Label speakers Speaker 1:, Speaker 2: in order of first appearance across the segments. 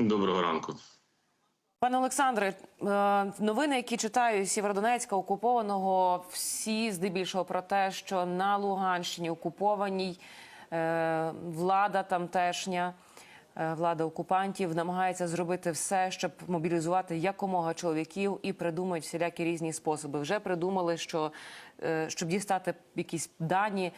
Speaker 1: Доброго ранку.
Speaker 2: Пане Олександре, е, новини, які читаю з Сєвєродонецька окупованого, всі здебільшого про те, що на Луганщині окупованій е, влада тамтешня, е, влада окупантів намагається зробити все, щоб мобілізувати якомога чоловіків і придумають всілякі різні способи. Вже придумали, що щоб дістати якісь дані.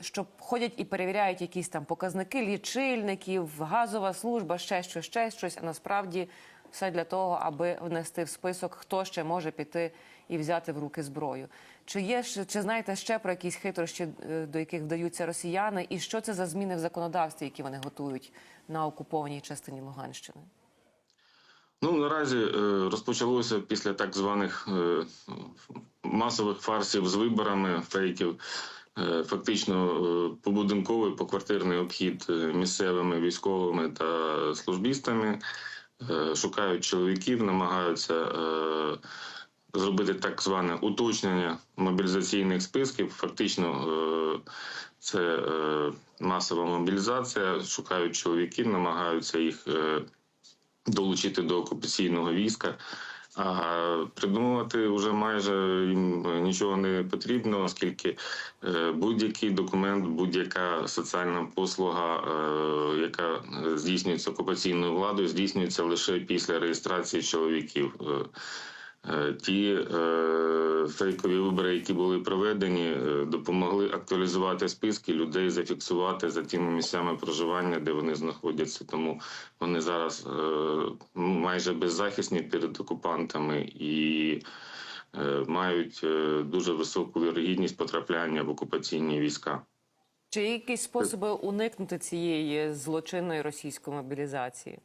Speaker 2: Що ходять і перевіряють якісь там показники лічильників, газова служба, ще щось, ще щось. А насправді все для того, аби внести в список, хто ще може піти і взяти в руки зброю. Чи є чи знаєте ще про якісь хитрощі, е, до яких вдаються росіяни, і що це за зміни в законодавстві, які вони готують на окупованій частині Луганщини?
Speaker 1: Ну наразі е, розпочалося після так званих е, масових фарсів з виборами фейків. Е, Фактично е, побудинковий поквартирний обхід е, місцевими військовими та службістами шукають чоловіків, намагаються зробити так зване уточнення мобілізаційних списків. Фактично, це масова мобілізація. Шукають чоловіків, намагаються їх долучити до окупаційного війська. А придумувати вже майже їм нічого не потрібно, оскільки е, будь-який документ, будь-яка соціальна послуга, е, яка е, здійснюється окупаційною владою, здійснюється лише після реєстрації чоловіків. Е, Ті е, фейкові вибори, які були проведені, е, допомогли актуалізувати списки людей, зафіксувати за тими місцями проживання, де вони знаходяться. Тому вони зараз майже беззахисні перед окупантами і мають дуже високу вірогідність потрапляння в окупаційні війська.
Speaker 2: Чи є якісь способи уникнути цієї злочинної російської мобілізації?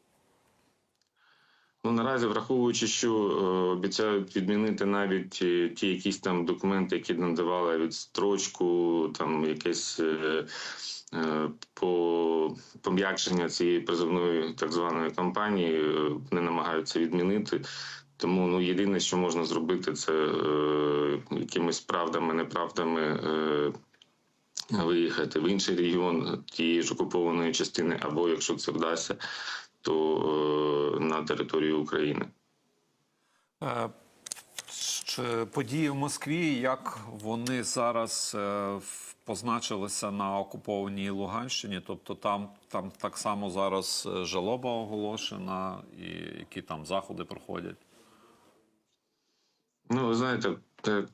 Speaker 1: Ну наразі, враховуючи, що е, обіцяють відмінити навіть е, ті якісь там документи, які надавали відстрочку, там якесь е, е, по пом'якшення цієї призовної так званої кампанії, е, вони намагаються відмінити. Тому ну єдине, що можна зробити, це е, якимись правдами, неправдами. Е, Виїхати в інший регіон тієї ж окупованої частини, або якщо це вдасться, то е, на територію України.
Speaker 3: Е, події в Москві, як вони зараз е, позначилися на окупованій Луганщині? Тобто там, там так само зараз жалоба оголошена, і які там заходи проходять?
Speaker 1: Ну, ви знаєте, те-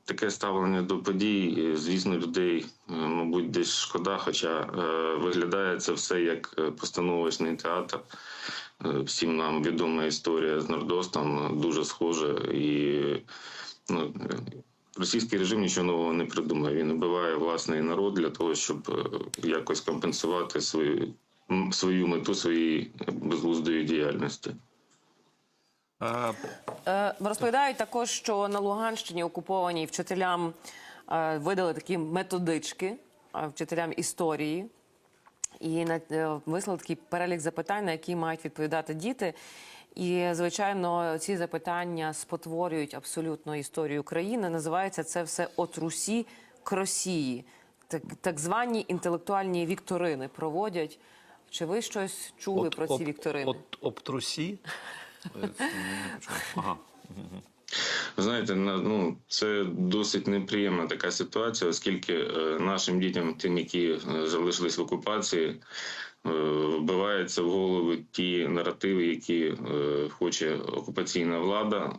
Speaker 1: таке ставлення до подій, звісно, людей, е, мабуть, десь шкода, хоча е, виглядає це все як е, постановочний театр. Всім нам відома історія з Нордостом, дуже схожа. І ну, російський режим нічого нового не придумає. Він вбиває власний народ для того, щоб якось компенсувати свою, свою мету своєї безглуздої діяльності.
Speaker 3: Е,
Speaker 2: Розповідають також, що на Луганщині окупованій вчителям е, видали такі методички е, вчителям історії. І вислали такий перелік запитань, на які мають відповідати діти. І, звичайно, ці запитання спотворюють абсолютно історію країни. Називається це все от Русі к Росії. Так, так звані інтелектуальні вікторини проводять. Чи ви щось чули про ці вікторини?
Speaker 3: От? Е, це не почув.
Speaker 1: Знаєте, ну це досить неприємна така ситуація, оскільки е, нашим дітям, тим, які е, залишились в окупації, е, вбиваються в голови ті наративи, які хоче окупаційна влада,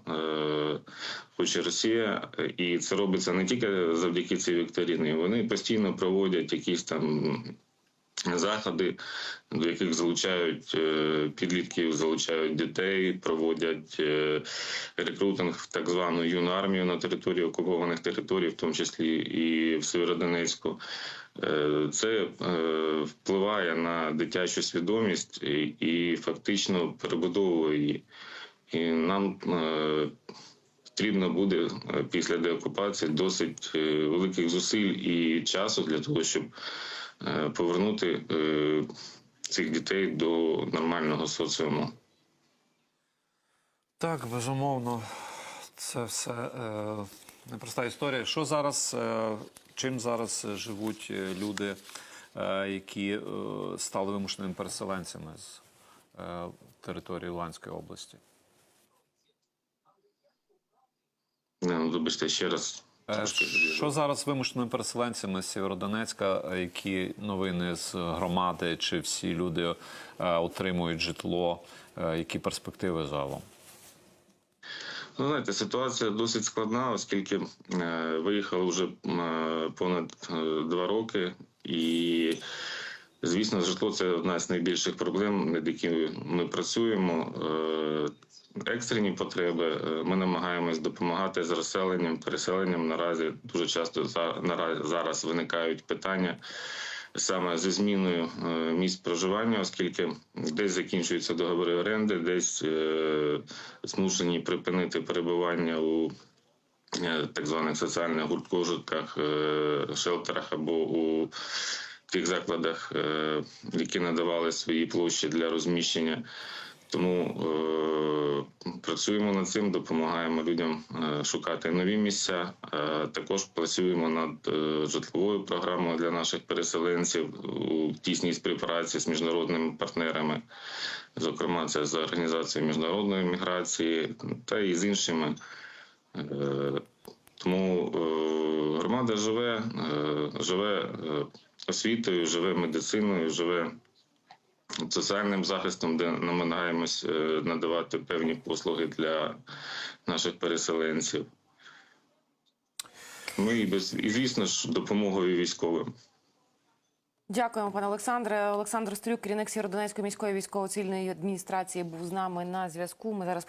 Speaker 1: хоче Росія, і це робиться не тільки завдяки цій вікторині. Вони постійно проводять якісь там заходи, до яких залучають е, підлітків, залучають дітей, проводять е, рекрутинг в так звану юну армію на території окупованих територій, в тому числі і в Северодонецьку. Е, Це впливає на дитячу свідомість і, фактично перебудовує її. І нам потрібно буде після деокупації досить великих зусиль і часу для того, щоб повернути е, цих дітей до нормального соціуму.
Speaker 3: Так, безумовно, це все е, непроста історія. Що зараз, е, чим зараз живуть е, люди, е, які е, стали вимушеними переселенцями з е, території Луганської області?
Speaker 1: Не, ну, вибачте, ще раз.
Speaker 3: Е, Що зараз з вимушеними переселенцями з Сєвєродонецька? Е, Які новини з громади? Чи всі люди е, отримують житло? Які перспективи загалом?
Speaker 1: Ну, знаєте, ситуація досить складна, оскільки е, виїхали вже е, понад два роки, і звісно, житло це одна з найбільших проблем, над якими ми працюємо. Е, екстрені потреби. е, Ми намагаємось допомагати з розселенням, переселенням. Наразі дуже часто зараз виникають питання. Саме зі зміною е, місць проживання, оскільки десь закінчуються договори оренди, десь е, змушені припинити перебування у так званих соціальних гурткожитках, е, шелтерах або у тих закладах, які надавали свої площі для розміщення. Тому е, працюємо над цим, допомагаємо людям е, шукати нові місця. Е, також працюємо над е, житловою програмою для наших переселенців у тісній співпраці з міжнародними партнерами. Зокрема, це з організацією міжнародної міграції та і з іншими. Е, тому е, громада живе, е, живе е, освітою, живе медициною, живе соціальним захистом, де намагаємось е, надавати певні послуги для наших переселенців. Ну і без і звісно ж допомогою військовим.
Speaker 2: Дякуємо, пане Олександре. Олександр Стрюк, керівник Сєродонецької міської військово-цільної адміністрації, був з нами на зв'язку. Ми зараз